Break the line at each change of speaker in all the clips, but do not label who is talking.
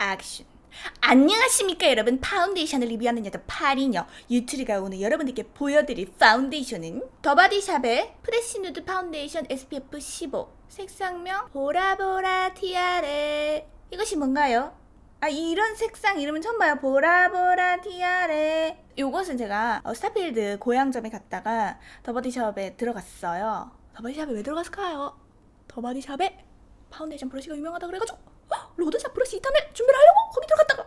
액션. 안녕하십니까 여러분. 파운데이션을 리뷰하는 여자 파리녀 유트리가 오늘 여러분들께 보여드릴 파운데이션은 더바디샵의 프레시 누드 파운데이션 SPF 15 색상명 보라보라 티아레 이것이 뭔가요? 아 이런 색상 이름은 처음 봐요. 보라보라 티아레 요것은 제가 어, 스타필드 고향점에 갔다가 더바디샵에 들어갔어요. 더바디샵에 왜 들어갔을까요? 더바디샵에 파운데이션 브러쉬가 유명하다 그래가지고. 어, 로드샵 브러쉬 2탄을 준비를 하려고 거기 들어갔다가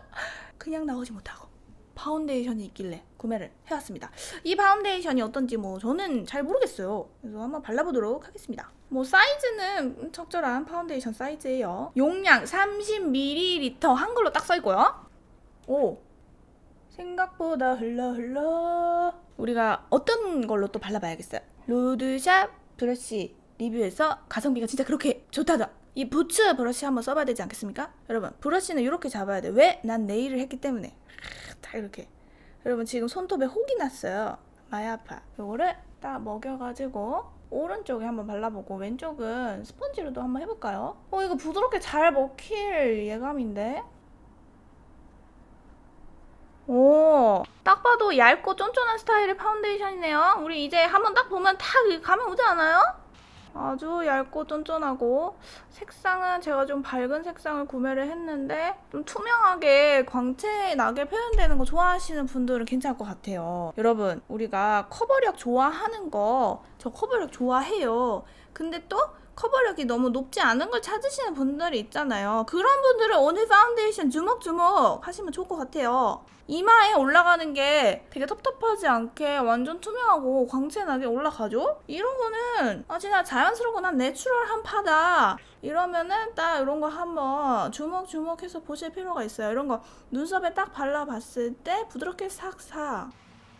그냥 나오지 못하고 파운데이션이 있길래 구매를 해왔습니다. 이 파운데이션이 어떤지 뭐 저는 잘 모르겠어요. 그래서 한번 발라보도록 하겠습니다. 뭐 사이즈는 적절한 파운데이션 사이즈예요. 용량 30ml 한글로 딱 써있고요. 오 생각보다 흘러 흘러 우리가 어떤 걸로 또 발라봐야겠어요. 로드샵 브러쉬 리뷰에서 가성비가 진짜 그렇게 좋다다. 이 부츠 브러쉬 한번 써봐야 되지 않겠습니까? 여러분 브러쉬는 이렇게 잡아야 돼. 왜? 난 네일을 했기 때문에 딱 이렇게. 여러분 지금 손톱에 혹이 났어요. 많이 아파. 요거를 딱 먹여가지고 오른쪽에 한번 발라보고 왼쪽은 스펀지로도 한번 해볼까요? 어 이거 부드럽게 잘 먹힐 예감인데? 오, 딱 봐도 얇고 쫀쫀한 스타일의 파운데이션이네요. 우리 이제 한번 딱 보면 탁 가면 오지 않아요? 아주 얇고 쫀쫀하고 색상은 제가 좀 밝은 색상을 구매를 했는데 좀 투명하게 광채 나게 표현되는 거 좋아하시는 분들은 괜찮을 것 같아요. 여러분, 우리가 커버력 좋아하는 거 저 커버력 좋아해요. 근데 또 커버력이 너무 높지 않은 걸 찾으시는 분들이 있잖아요. 그런 분들은 오늘 파운데이션 주먹주먹 하시면 좋을 것 같아요. 이마에 올라가는 게 되게 텁텁하지 않게 완전 투명하고 광채나게 올라가죠? 이런 거는 아 진짜 자연스럽고 난 내추럴한 파다. 이러면은 딱 이런 거 한번 주먹주먹해서 보실 필요가 있어요. 이런 거 눈썹에 딱 발라봤을 때 부드럽게 싹싹.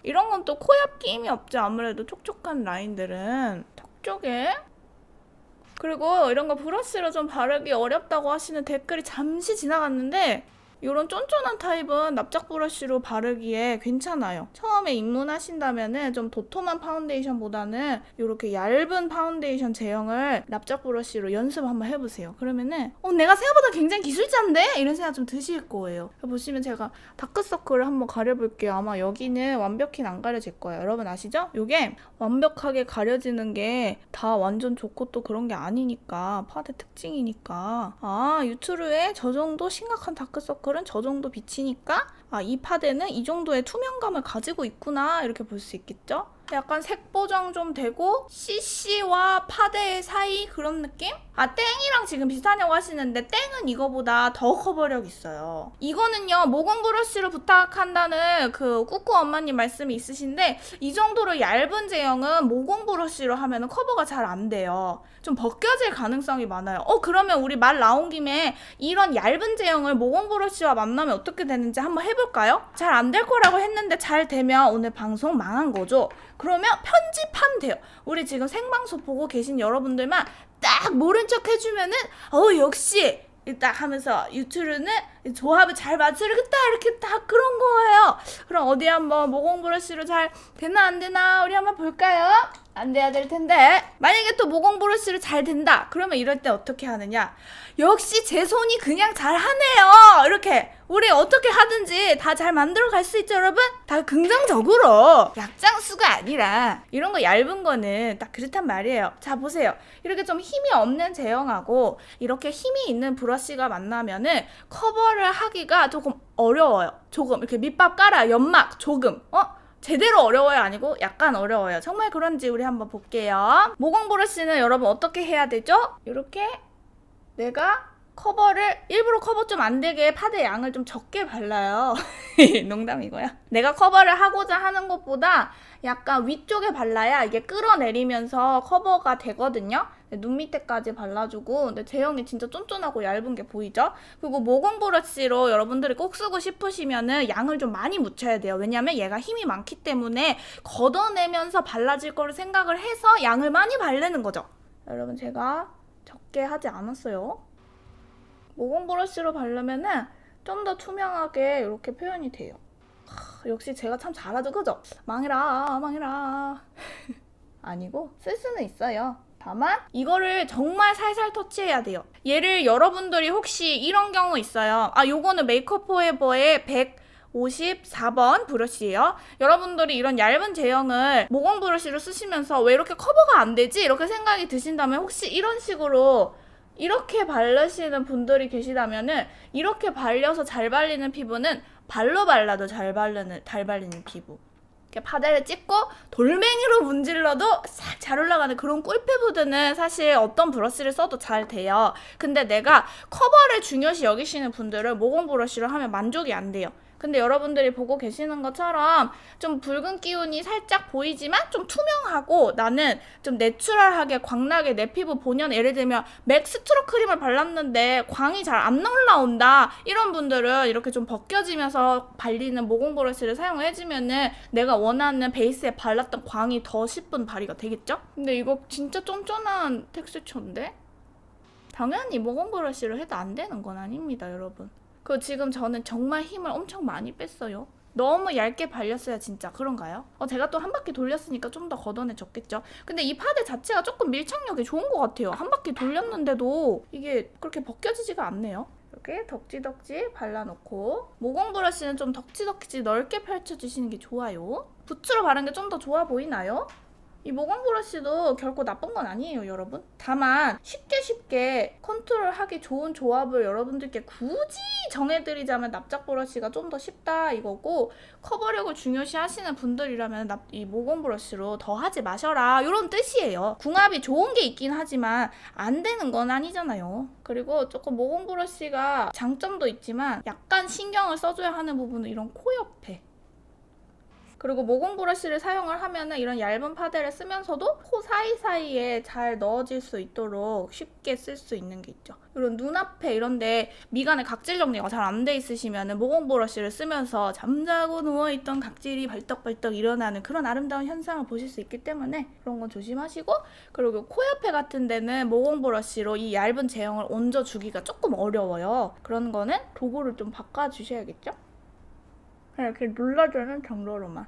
이런 건 또 코옆 끼임이 없죠. 아무래도 촉촉한 라인들은 턱 쪽에 그리고 이런 거 브러쉬로 좀 바르기 어렵다고 하시는 댓글이 잠시 지나갔는데 이런 쫀쫀한 타입은 납작 브러쉬로 바르기에 괜찮아요. 처음에 입문하신다면은 좀 도톰한 파운데이션보다는 이렇게 얇은 파운데이션 제형을 납작 브러쉬로 연습 한번 해보세요. 그러면은 어 내가 생각보다 굉장히 기술자인데 이런 생각 좀 드실 거예요. 보시면 제가 다크서클을 한번 가려볼게요. 아마 여기는 완벽히 안 가려질 거예요. 여러분 아시죠? 이게 완벽하게 가려지는 게 다 완전 좋고 또 그런 게 아니니까 파데 특징이니까 아 유튜브에 저 정도 심각한 다크서클 은 저 정도 비치니까 아 이 파데는 이 정도의 투명감을 가지고 있구나 이렇게 볼 수 있겠죠? 약간 색 보정 좀 되고 CC와 파데 사이 그런 느낌? 아 땡이랑 지금 비슷하냐고 하시는데 땡은 이거보다 더 커버력 있어요. 이거는요 모공 브러쉬로 부탁한다는 그 꾸꾸 엄마님 말씀이 있으신데 이 정도로 얇은 제형은 모공 브러쉬로 하면 커버가 잘 안 돼요. 좀 벗겨질 가능성이 많아요. 어 그러면 우리 말 나온 김에 이런 얇은 제형을 모공 브러쉬와 만나면 어떻게 되는지 한번 해볼까요? 잘 안 될 거라고 했는데 잘 되면 오늘 방송 망한 거죠. 그러면 편집하면 돼요. 우리 지금 생방송 보고 계신 여러분들만 딱 모른 척 해주면은 어 역시 딱 하면서 유튜브는 조합을 잘 맞추겠다 이렇게 딱 그런 거예요. 그럼 어디 한번 모공 브러쉬로 잘 되나 안 되나 우리 한번 볼까요? 안 돼야 될 텐데. 만약에 또 모공 브러쉬로 잘 된다 그러면 이럴 때 어떻게 하느냐? 역시 제 손이 그냥 잘 하네요. 이렇게 우리 어떻게 하든지 다 잘 만들어 갈 수 있죠 여러분? 다 긍정적으로. 약장수가 아니라 이런 거 얇은 거는 딱 그렇단 말이에요. 자 보세요. 이렇게 좀 힘이 없는 제형하고 이렇게 힘이 있는 브러쉬가 만나면은 커버 를 하기가 조금 어려워요 조금 이렇게 밑밥 깔아 연막 조금 어 제대로 어려워요 아니고 약간 어려워요. 정말 그런지 우리 한번 볼게요. 모공 브러쉬는 여러분 어떻게 해야 되죠? 이렇게 내가 커버를 일부러 커버 좀 안 되게 파데 양을 좀 적게 발라요. 농담이고요. 내가 커버를 하고자 하는 것보다 약간 위쪽에 발라야 이게 끌어내리면서 커버가 되거든요. 눈 밑에까지 발라주고 근데 제형이 진짜 쫀쫀하고 얇은 게 보이죠? 그리고 모공 브러쉬로 여러분들이 꼭 쓰고 싶으시면은 양을 좀 많이 묻혀야 돼요. 왜냐면 얘가 힘이 많기 때문에 걷어내면서 발라질 거를 생각을 해서 양을 많이 바르는 거죠. 여러분 제가 적게 하지 않았어요. 모공 브러쉬로 바르면은 좀 더 투명하게 이렇게 표현이 돼요. 하, 역시 제가 참 잘하죠, 그죠? 망해라, 망해라. 아니고 쓸 수는 있어요. 다만 이거를 정말 살살 터치해야 돼요. 얘를 여러분들이 혹시 이런 경우 있어요. 아, 요거는 메이크업 포에버의 154번 브러쉬예요. 여러분들이 이런 얇은 제형을 모공 브러쉬로 쓰시면서 왜 이렇게 커버가 안 되지? 이렇게 생각이 드신다면 혹시 이런 식으로 이렇게 바르시는 분들이 계시다면은 이렇게 발려서 잘 발리는 피부는 발로 발라도 잘 바르는 잘 발리는 피부. 이렇게 파데를 찍고 돌멩이로 문질러도 싹 잘 올라가는 그런 꿀피부들은 사실 어떤 브러쉬를 써도 잘 돼요. 근데 내가 커버를 중요시 여기시는 분들은 모공 브러쉬로 하면 만족이 안 돼요. 근데 여러분들이 보고 계시는 것처럼 좀 붉은 기운이 살짝 보이지만 좀 투명하고 나는 좀 내추럴하게 광나게 내 피부 본연 예를 들면 맥 스트로 크림을 발랐는데 광이 잘 안 올라온다 이런 분들은 이렇게 좀 벗겨지면서 발리는 모공 브러쉬를 사용을 해주면은 내가 원하는 베이스에 발랐던 광이 더 10분 발휘가 되겠죠? 근데 이거 진짜 쫀쫀한 텍스처인데? 당연히 모공 브러쉬로 해도 안 되는 건 아닙니다 여러분 그 지금 저는 정말 힘을 엄청 많이 뺐어요. 너무 얇게 발렸어야 진짜 그런가요? 어 제가 또 한 바퀴 돌렸으니까 좀 더 걷어내졌겠죠. 근데 이 파데 자체가 조금 밀착력이 좋은 것 같아요. 한 바퀴 돌렸는데도 이게 그렇게 벗겨지지가 않네요. 이렇게 덕지덕지 발라놓고 모공 브러쉬는 좀 덕지덕지 넓게 펼쳐주시는 게 좋아요. 붓으로 바른 게 좀 더 좋아 보이나요? 이 모공 브러쉬도 결코 나쁜 건 아니에요, 여러분. 다만 쉽게 쉽게 컨트롤하기 좋은 조합을 여러분들께 굳이 정해드리자면 납작 브러쉬가 좀 더 쉽다 이거고 커버력을 중요시 하시는 분들이라면 납- 이 모공 브러쉬로 더 하지 마셔라 이런 뜻이에요. 궁합이 좋은 게 있긴 하지만 안 되는 건 아니잖아요. 그리고 조금 모공 브러쉬가 장점도 있지만 약간 신경을 써줘야 하는 부분은 이런 코 옆에 그리고 모공 브러쉬를 사용을 하면은 이런 얇은 파데를 쓰면서도 코 사이사이에 잘 넣어질 수 있도록 쉽게 쓸 수 있는 게 있죠. 이런 눈앞에 이런데 미간에 각질 정리가 잘 안 돼 있으시면은 모공 브러쉬를 쓰면서 잠자고 누워있던 각질이 벌떡벌떡 일어나는 그런 아름다운 현상을 보실 수 있기 때문에 그런 건 조심하시고 그리고 코 옆에 같은 데는 모공 브러쉬로 이 얇은 제형을 얹어주기가 조금 어려워요. 그런 거는 도구를 좀 바꿔주셔야겠죠? 그냥 이렇게 눌러주는 정도로만.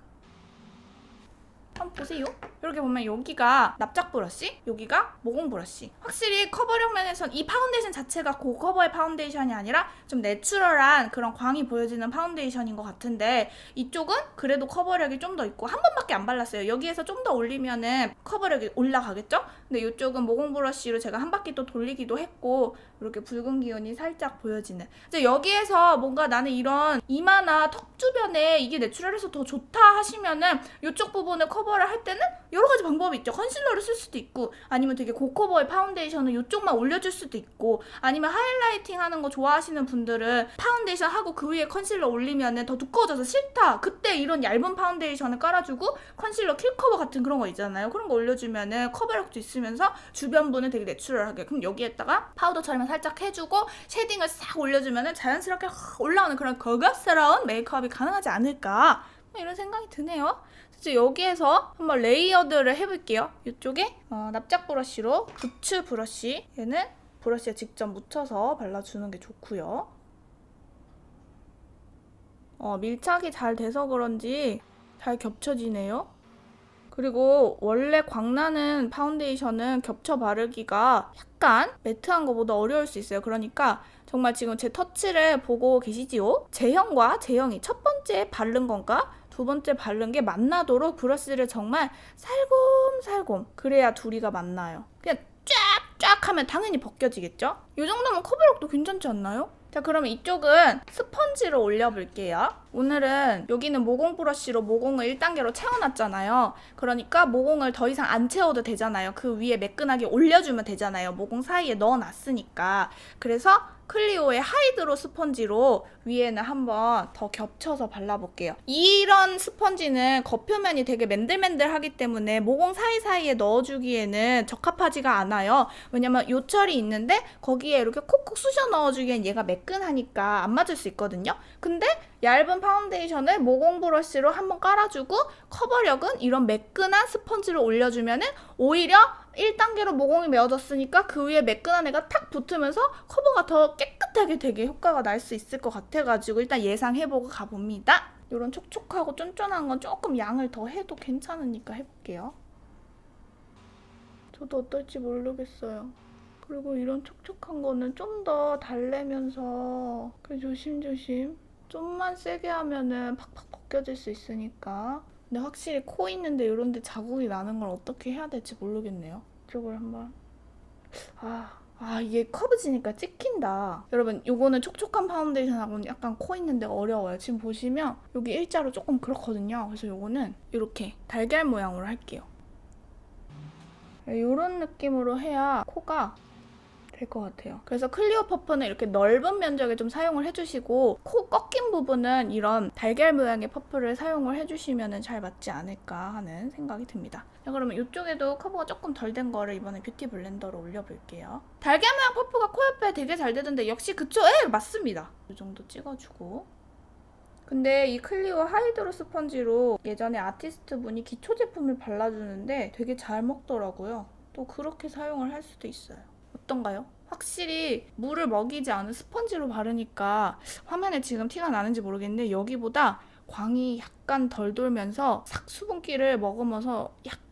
한번 보세요. 이렇게 보면 여기가 납작 브러쉬, 여기가 모공 브러쉬. 확실히 커버력 면에선 이 파운데이션 자체가 고커버의 파운데이션이 아니라 좀 내추럴한 그런 광이 보여지는 파운데이션인 것 같은데 이쪽은 그래도 커버력이 좀 더 있고 한 번밖에 안 발랐어요. 여기에서 좀 더 올리면은 커버력이 올라가겠죠? 근데 이쪽은 모공 브러쉬로 제가 한 바퀴 또 돌리기도 했고 이렇게 붉은 기운이 살짝 보여지는. 이제 여기에서 뭔가 나는 이런 이마나 턱 주변에 이게 내추럴해서 더 좋다 하시면은 이쪽 부분을 커버를 할 때는 여러 가지 방법이 있죠. 컨실러를 쓸 수도 있고 아니면 되게 고커버의 파운데이션을 이쪽만 올려줄 수도 있고 아니면 하이라이팅 하는 거 좋아하시는 분들은 파운데이션 하고 그 위에 컨실러 올리면은 더 두꺼워져서 싫다. 그때 이런 얇은 파운데이션을 깔아주고 컨실러 킬 커버 같은 그런 거 있잖아요. 그런 거 올려주면은 커버력도 있으면서 주변부는 되게 내추럴하게 그럼 여기에다가 파우더처럼 살짝 해주고 쉐딩을 싹 올려주면은 자연스럽게 확 올라오는 그런 고급스러운 메이크업이 가능하지 않을까 뭐 이런 생각이 드네요. 이제 여기에서 한번 레이어드를 해볼게요. 이쪽에 어, 납작 브러쉬로 부츠 브러쉬 얘는 브러쉬에 직접 묻혀서 발라주는 게 좋고요. 어, 밀착이 잘 돼서 그런지 잘 겹쳐지네요. 그리고 원래 광나는 파운데이션은 겹쳐 바르기가 약간 매트한 것보다 어려울 수 있어요. 그러니까 정말 지금 제 터치를 보고 계시지요? 제형과 제형이 첫 번째 바른 건가? 두 번째 바른 게 만나도록 브러쉬를 정말 살곰살곰 그래야 둘이가 만나요. 그냥 쫙쫙 하면 당연히 벗겨지겠죠? 이 정도면 커버력도 괜찮지 않나요? 자 그러면 이쪽은 스펀지로 올려볼게요. 오늘은 여기는 모공 브러쉬로 모공을 1단계로 채워놨잖아요. 그러니까 모공을 더 이상 안 채워도 되잖아요. 그 위에 매끈하게 올려주면 되잖아요. 모공 사이에 넣어놨으니까. 그래서 클리오의 하이드로 스펀지로 위에는 한번 더 겹쳐서 발라볼게요. 이런 스펀지는 겉표면이 되게 맨들맨들하기 때문에 모공 사이사이에 넣어주기에는 적합하지가 않아요. 왜냐면 요철이 있는데 거기에 이렇게 콕콕 쑤셔 넣어주기엔 얘가 매끈하니까 안 맞을 수 있거든요. 근데 얇은 파운데이션을 모공 브러쉬로 한번 깔아주고 커버력은 이런 매끈한 스펀지를 올려주면은 오히려 1단계로 모공이 메어졌으니까 그 위에 매끈한 애가 탁 붙으면서 커버가 더 깨끗하게 되게 효과가 날 수 있을 것 같아가지고 일단 예상해보고 가봅니다. 이런 촉촉하고 쫀쫀한 건 조금 양을 더 해도 괜찮으니까 해볼게요. 저도 어떨지 모르겠어요. 그리고 이런 촉촉한 거는 좀 더 달래면서 그 조심조심 좀만 세게 하면은 팍팍 벗겨질 수 있으니까 근데 확실히 코 있는데 이런 데 자국이 나는 걸 어떻게 해야 될지 모르겠네요. 이쪽을 한번 아, 아 이게 커브지니까 찍힌다. 여러분 요거는 촉촉한 파운데이션하고는 약간 코 있는 데가 어려워요. 지금 보시면 여기 일자로 조금 그렇거든요. 그래서 요거는 이렇게 달걀 모양으로 할게요. 이런 느낌으로 해야 코가 될 것 같아요. 그래서 클리오 퍼프는 이렇게 넓은 면적에 좀 사용을 해주시고 코 꺾인 부분은 이런 달걀 모양의 퍼프를 사용을 해주시면 잘 맞지 않을까 하는 생각이 듭니다. 자, 그러면 이쪽에도 커버가 조금 덜 된 거를 이번에 뷰티 블렌더로 올려볼게요. 달걀 모양 퍼프가 코 옆에 되게 잘 되던데 역시 그쵸? 에 맞습니다. 이 정도 찍어주고 근데 이 클리오 하이드로 스펀지로 예전에 아티스트 분이 기초 제품을 발라주는데 되게 잘 먹더라고요. 또 그렇게 사용을 할 수도 있어요. 어떤가요? 확실히 물을 먹이지 않은 스펀지로 바르니까 화면에 지금 티가 나는지 모르겠는데 여기보다 광이 약간 덜 돌면서 싹 수분기를 머금어서 약간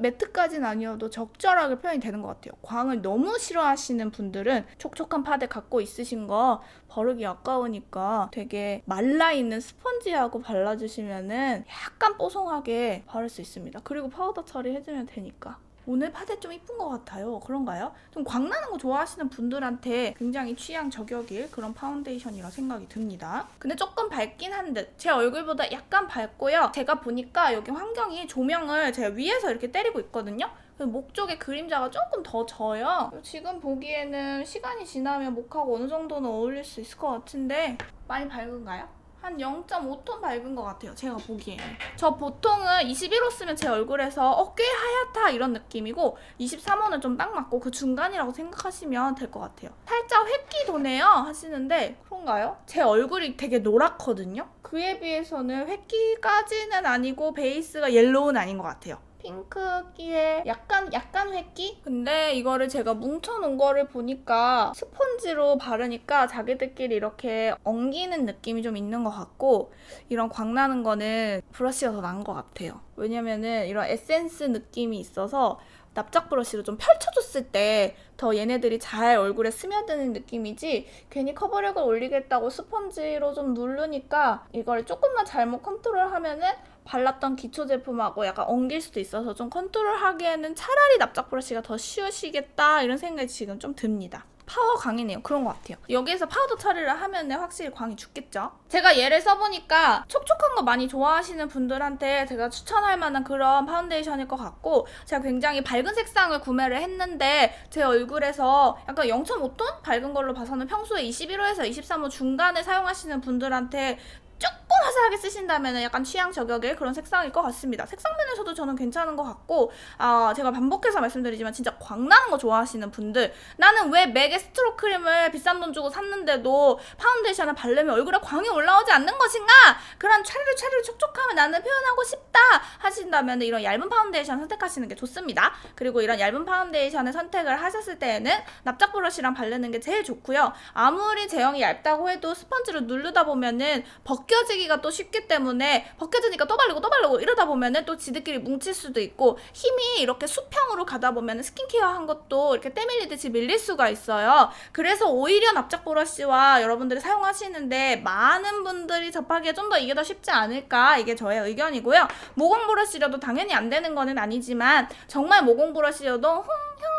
매트까지는 아니어도 적절하게 표현이 되는 것 같아요. 광을 너무 싫어하시는 분들은 촉촉한 파데 갖고 있으신 거 버리기 아까우니까 되게 말라있는 스펀지하고 발라주시면은 약간 뽀송하게 바를 수 있습니다. 그리고 파우더 처리해주면 되니까. 오늘 파데 좀 이쁜 것 같아요. 그런가요? 좀 광나는 거 좋아하시는 분들한테 굉장히 취향 저격일 그런 파운데이션이라 생각이 듭니다. 근데 조금 밝긴 한 듯. 제 얼굴보다 약간 밝고요. 제가 보니까 여기 환경이 조명을 제가 위에서 이렇게 때리고 있거든요. 목 쪽에 그림자가 조금 더 져요. 지금 보기에는 시간이 지나면 목하고 어느 정도는 어울릴 수 있을 것 같은데 많이 밝은가요? 한 0.5톤 밝은 것 같아요. 제가 보기에는. 저 보통은 21호 쓰면 제 얼굴에서 어, 꽤 하얗다 이런 느낌이고 23호는 좀 딱 맞고 그 중간이라고 생각하시면 될 것 같아요. 살짝 획기 도네요 하시는데 그런가요? 제 얼굴이 되게 노랗거든요. 그에 비해서는 획기까지는 아니고 베이스가 옐로우는 아닌 것 같아요. 핑크기에 약간 약간 획기? 근데 이거를 제가 뭉쳐놓은 거를 보니까 스펀지로 바르니까 자기들끼리 이렇게 엉기는 느낌이 좀 있는 것 같고 이런 광나는 거는 브러쉬가 더 나은 것 같아요. 왜냐면은 이런 에센스 느낌이 있어서 납작 브러쉬로 좀 펼쳐줬을 때 더 얘네들이 잘 얼굴에 스며드는 느낌이지 괜히 커버력을 올리겠다고 스펀지로 좀 누르니까 이걸 조금만 잘못 컨트롤하면은 발랐던 기초 제품하고 약간 엉길 수도 있어서 좀 컨트롤하기에는 차라리 납작 브러쉬가 더 쉬우시겠다 이런 생각이 지금 좀 듭니다. 파워 광이네요. 그런 것 같아요. 여기에서 파우더 처리를 하면 확실히 광이 죽겠죠. 제가 얘를 써보니까 촉촉한 거 많이 좋아하시는 분들한테 제가 추천할 만한 그런 파운데이션일 것 같고 제가 굉장히 밝은 색상을 구매를 했는데 제 얼굴에서 약간 0.5톤 밝은 걸로 봐서는 평소에 21호에서 23호 중간에 사용하시는 분들한테 조금 화사하게 쓰신다면 약간 취향 저격의 그런 색상일 것 같습니다. 색상 면에서도 저는 괜찮은 것 같고 아 제가 반복해서 말씀드리지만 진짜 광나는 거 좋아하시는 분들 나는 왜 맥의 스트로 크림을 비싼 돈 주고 샀는데도 파운데이션을 바르면 얼굴에 광이 올라오지 않는 것인가 그런 차르르 차르르 촉촉함을 나는 표현하고 싶다 하신다면 이런 얇은 파운데이션 선택하시는 게 좋습니다. 그리고 이런 얇은 파운데이션을 선택을 하셨을 때에는 납작 브러쉬랑 바르는 게 제일 좋고요. 아무리 제형이 얇다고 해도 스펀지로 누르다 보면은 벗 겨지기가 또 쉽기 때문에 벗겨지니까 또 바르고 또 바르고 이러다 보면은 또 지들끼리 뭉칠 수도 있고 힘이 이렇게 수평으로 가다 보면은 스킨케어 한 것도 이렇게 때밀리듯이 밀릴 수가 있어요. 그래서 오히려 납작 브러쉬와 여러분들이 사용하시는데 많은 분들이 접하기에 좀 더 이게 더 쉽지 않을까 이게 저의 의견이고요. 모공 브러쉬로도 당연히 안 되는 거는 아니지만 정말 모공 홍홍홍 야야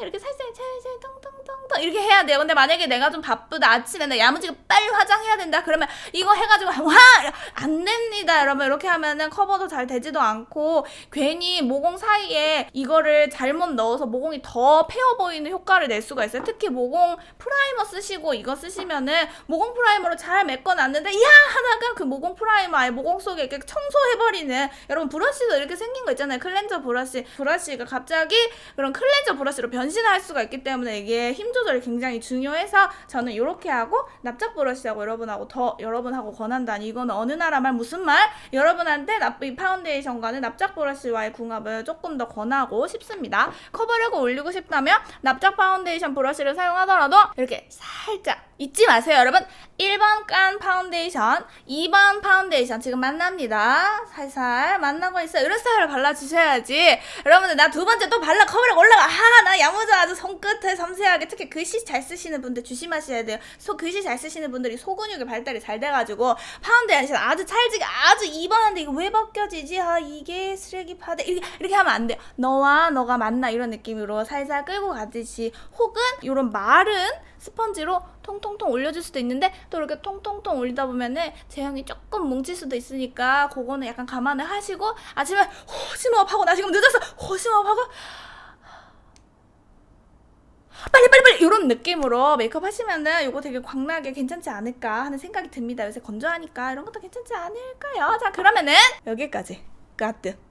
이렇게 살살 살살 텅텅텅텅 이렇게 해야 돼요. 근데 만약에 내가 좀 바쁘다 아침에 나 야무지게 빨리 화장해야 된다 그러면 이거 해가지고 와안 됩니다. 여러분 이렇게 하면은 커버도 잘 되지도 않고 괜히 모공 사이에 이거를 잘못 넣어서 모공이 더 패어 보이는 효과를 낼 수가 있어요. 특히 모공 프라이머 쓰시고 이거 쓰시면은 모공 프라이머로 잘 메꿔놨는데 야 하다가 그 모공 프라이머 아예 모공 속에 이렇게 청소해버리는 여러분 브러쉬도 이렇게 생긴 거 있잖아요. 클렌저 브러쉬 브러쉬가 갑자기 그런 클렌저 브러쉬로 변 신할 수가 있기 때문에 이게 힘 조절이 굉장히 중요해서 저는 이렇게 하고 납작 브러쉬하고 여러분하고 더 여러분하고 권한다니 이거는 어느 나라 말 무슨 말 여러분한테 납, 이 파운데이션과는 납작 브러쉬와의 궁합을 조금 더 권하고 싶습니다. 커버력을 올리고 싶다면 납작 파운데이션 브러쉬를 사용하더라도 이렇게 살짝 잊지 마세요, 여러분. 1번 깐 파운데이션, 2번 파운데이션 지금 만납니다. 살살 만나고 있어요. 이런 스타일을 발라주셔야지. 여러분들 나 두 번째 또 발라 커버력 올라가. 아, 나 야무져 아주 손끝에 섬세하게 특히 글씨 잘 쓰시는 분들 조심하셔야 돼요. 소 글씨 잘 쓰시는 분들이 소근육의 발달이 잘 돼가지고 파운데이션 아주 찰지게 아주 입안한데 이거 왜 벗겨지지? 아 이게 쓰레기 파데 이렇게, 이렇게 하면 안 돼요. 너와 너가 만나 이런 느낌으로 살살 끌고 가듯이 혹은 이런 마른 스펀지로 통통통 올려줄 수도 있는데 또 이렇게 통통통 올리다 보면은 제형이 조금 뭉칠 수도 있으니까 그거는 약간 감안을 하시고 아침에 호심호흡하고 나 지금 늦었어 호심호흡하고 빨리 빨리 빨리 이런 느낌으로 메이크업 하시면은 이거 되게 광나게 괜찮지 않을까 하는 생각이 듭니다. 요새 건조하니까 이런 것도 괜찮지 않을까요? 자 그러면은 여기까지 까뜨